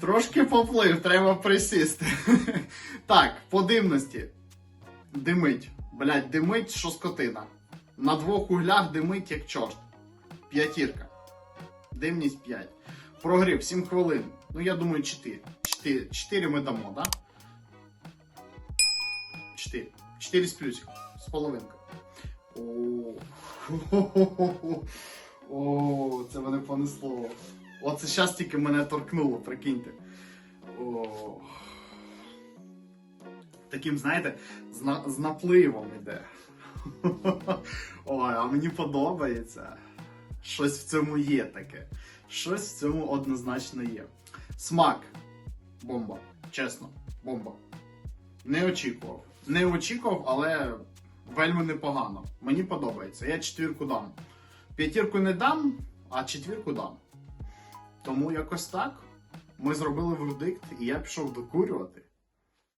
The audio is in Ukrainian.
Трошки поплив, треба присісти. Так, по димності. Димить. Блять, димить, що скотина. На двох углях димить як чорт. П'ятірка. Димність 5. Прогрів 7 хвилин. Ну, я думаю, 4. 4, 4 ми дамо, так? Да? 4. 4 з плюсиком. З половинкою. О, це мене понесло. Оце зараз тільки мене торкнуло, прикиньте. О. Таким, знаєте, з, на- з напливом іде. Ой, а мені подобається. Щось в цьому є таке. Щось в цьому однозначно є. Смак. Бомба. Чесно, бомба. Не очікував. Не очікував, але вельми непогано. Мені подобається. Я четвірку дам. П'ятірку не дам, а четвірку дам. Тому якось так. Ми зробили вердикт, і я пішов докурювати.